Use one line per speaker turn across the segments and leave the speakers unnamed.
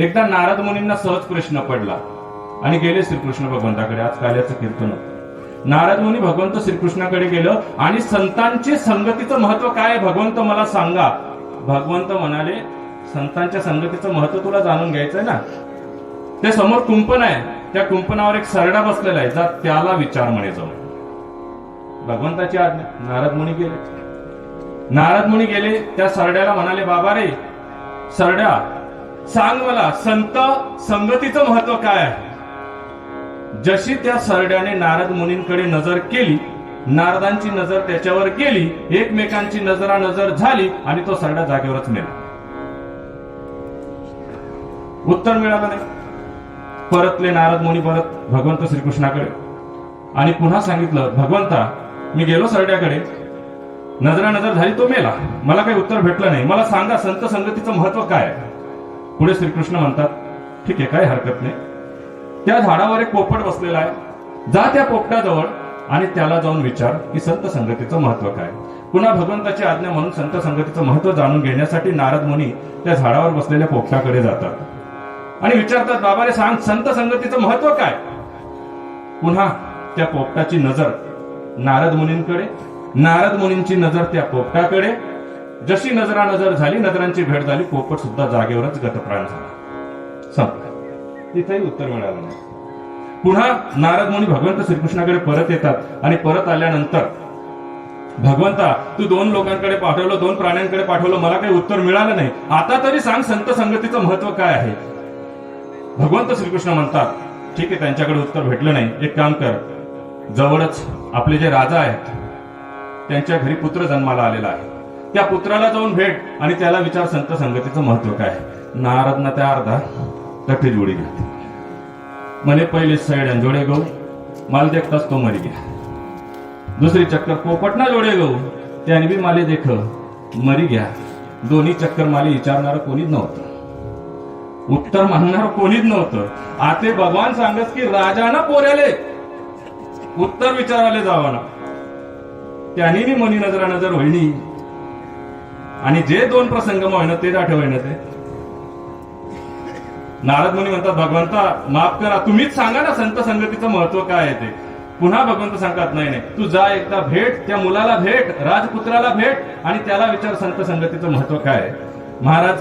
एकदा नारद मुनींना सहज प्रश्न पडला आणि गेले श्रीकृष्ण भगवंताकडे. आज काल्याचं कीर्तन नारद मुनी भगवंत श्रीकृष्णाकडे गेलं आणि संतांची संगतीचं महत्त्व काय भगवंत मला सांगा. भगवंत म्हणाले संतांच्या संगतीचं महत्त्व तुला जाणून घ्यायचंय ना? ते समोर कुंपण आहे. त्या कुंपणावर एक सरडा बसलेला आहे. जा त्याला विचार म्हणे जाऊन. भगवंताची आज्ञा. नारद मुनी गेले. नारद मुनी गेले. त्या सरड्याला म्हणाले बाबा रे सरड्या सांग मला संत संगतीचं महत्त्व काय आहे? जशी त्या सरड्याने नारद मुनींकडे नजर केली नारदांची नजर त्याच्यावर गेली एकमेकांची नजरा नजर झाली आणि तो सरडा जागेवरच मेला उत्तर मिळालं नाही. परतले नारद मुनी परत भगवंत श्रीकृष्णाकडे. आणि पुन्हा सांगितलं भगवंता मी गेलो सरड्याकडे. नजरा नजर झाली तो मेला. मला काही उत्तर भेटलं नाही. मला सांगा संत संगतीचं महत्त्व काय आहे? पुढे श्रीकृष्ण म्हणतात ठीक आहे काय हरकत नाही. त्या झाडावर एक पोपट बसलेला आहे. जा त्या पोपटाजवळ आणि त्याला जाऊन विचार की संत संगतीचं महत्त्व काय? पुन्हा भगवंताची आज्ञा म्हणून संत संगतीचं महत्त्व जाणून घेण्यासाठी नारद मुनी त्या झाडावर बसलेल्या पोपटाकडे जातात. आणि विचारतात बाबा रे सांग संत संगतीचं महत्त्व काय? पुन्हा त्या पोपटाची नजर नारद मुनींकडे नारद मुनींची नजर त्या पोपटाकडे जशी नजरा नजर झाली नजरांची भेट झाली पोपट सुद्धा जागेवरच गतप्राण झाला. संपला. तिथेही उत्तर मिळालं नाही. पुन्हा नारद मुनी भगवंत श्रीकृष्णाकडे परत येतात आणि परत आल्यानंतर भगवंता तू दोन लोकांकडे पाठवलं दोन प्राण्यांकडे पाठवलं मला काही उत्तर मिळालं नाही. आता तरी सांग संत संगतीचं महत्त्व काय आहे? भगवंत श्रीकृष्ण म्हणतात ठीक आहे त्यांच्याकडे उत्तर भेटलं नाही. एक काम कर. जवळच आपले जे राजा आहेत त्यांच्या घरी पुत्र जन्माला आलेला आहे. त्या पुत्राला जाऊन भेट आणि त्याला विचार संत संगतीचं महत्त्व काय आहे. त्या अर्धा तठी जोडी घातली. म्हणे पहिले सैड्यान जोडे गहू माल देखताच तो मरी घ्या दुसरी चक्कर पोपटना जोडे गहू त्याने बी माले देख मरी गया दोन्ही चक्कर माले विचारणार कोणीच नव्हतं. उत्तर मानणार कोणीच नव्हतं. आते भगवान सांगत की राजाना पोऱ्याले. उत्तर विचाराले जावा ना. त्यांनी बी मनी नजरा नजर होईनी आणि जे दोन प्रसंग होईना तेच आठवण ते. नारद मुनी म्हणतात भगवंता माफ करा. तुम्हीच सांगा ना संत संगतीचं महत्त्व काय आहे ते. पुन्हा भगवंत सांगतात नाही नाही. तू जा एकदा भेट त्या मुलाला भेट राजपुत्राला भेट आणि त्याला विचार संत संगतीचं महत्त्व काय आहे. महाराज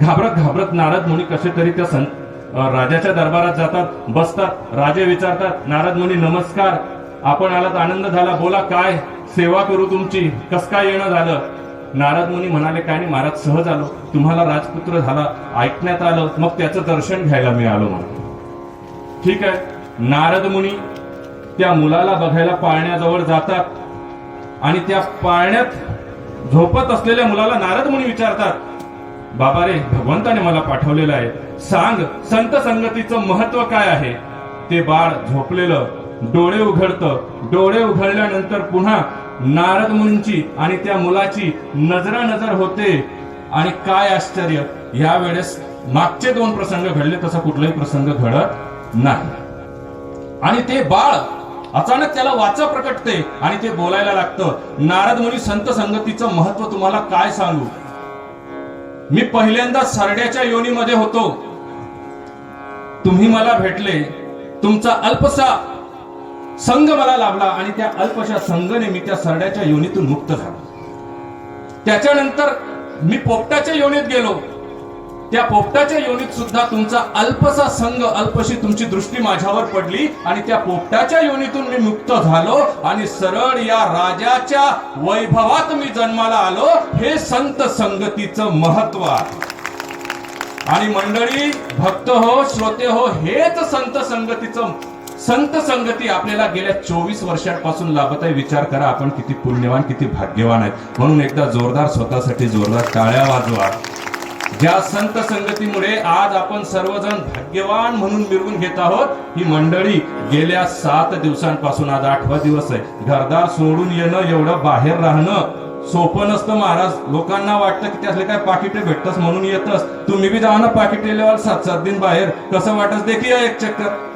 घाबरत घाबरत नारद मुनी कसे तरी त्या संत राजाच्या दरबारात जातात बसतात राजे विचारतात नारद मुनी नमस्कार. आपण आलात आनंद झाला. बोला काय सेवा करू तुमची? कस काय येणं झालं? नारद मुनी म्हणाले काय नाही महाराज सहज आलो. तुम्हाला राजपुत्र झाला ऐकण्यात आलं मग त्याचं दर्शन घ्यायला मिळालं म्हणून. ठीक आहे. नारद मुनी त्या मुलाला बघायला पाळण्याजवळ जातात आणि त्या पाळण्यात झोपत असलेल्या मुलाला नारद मुनी विचारतात बाबा रे भगवंताने मला पाठवलेलं आहे. सांग संत संगतीचं महत्त्व काय आहे? ते बाळ झोपलेलं डोळे उघडतं. डोळे उघडल्यानंतर पुन्हा नारद मुनींची आणि त्या मुलाची नजरा नजर होते. आणि काय आश्चर्य या वेळेस मागचे दोन प्रसंग घडले तसा कुठलाही प्रसंग घडत नाही. आणि ते बाळ अचानक त्याला वाचा प्रकटते आणि ते बोलायला लागतं नारद मुनी संत संगतीचं महत्त्व तुम्हाला काय सांगू? मी पहिल्यांदा सरड्याच्या योनीमध्ये होतो. तुम्ही मला भेटले. तुमचा अल्पसा संघ मला लाभला आणि त्या अल्पशा संघने मी त्या सरड्याच्या योनीतून मुक्त झालो. त्याच्यानंतर मी पोपटाच्या योनीत गेलो. त्या पोपटाच्या योनीत सुद्धा तुमचा अल्पसा संघ अल्पशी तुमची दृष्टी माझ्यावर पडली आणि त्या पोपटाच्या योनीतून मी मुक्त झालो आणि सरळ या राजाच्या वैभवात मी जन्माला आलो. हे संत संगतीचं महत्त्व आहे. आणि मंडळी भक्त हो श्रोते हो हेच संत संगतीचं संत संगती आपल्याला गेल्या चोवीस वर्षांपासून लाभत आहे विचार करा आपण किती पुण्यवान किती भाग्यवान आहेत. म्हणून एकदा जोरदार स्वतःसाठी जोरदार टाळ्या वाजवा. ज्या संत संगतीमुळे आज आपण सर्वजण भाग्यवान म्हणून मिरवून घेत आहोत ही मंडळी गेल्या सात दिवसांपासून आज आठवा दिवस आहे. घरदार सोडून येणं एवढं बाहेर राहणं सोपं नसतं महाराज. लोकांना वाटतं की त्यातले काय पाकिटे भेटतस म्हणून येतस तुम्ही बी जावा ना पाकिटे लेवाल सात सात दिन बाहेर. कसं वाटत देखील एक चक्कर.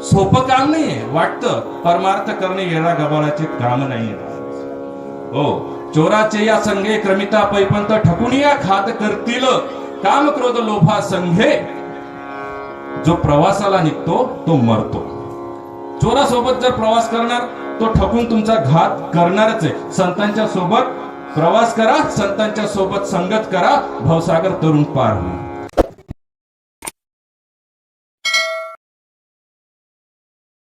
सोपं काम नाहीये वाटतं. परमार्थ करणे येणा गबाळाचे काम नाहीये हो चोराचे या संघे क्रमिता पैपंत ठकुनिया खात करतील. काम क्रोध लोभा संघे. जो प्रवासाला निघतो तो मरतो. चोरासोबत जर प्रवास करणार तो ठकून तुमचा घात करणारच आहे. संतांच्या सोबत प्रवास करा संतांच्या सोबत संगत करा. भवसागर तरुण पार होईल.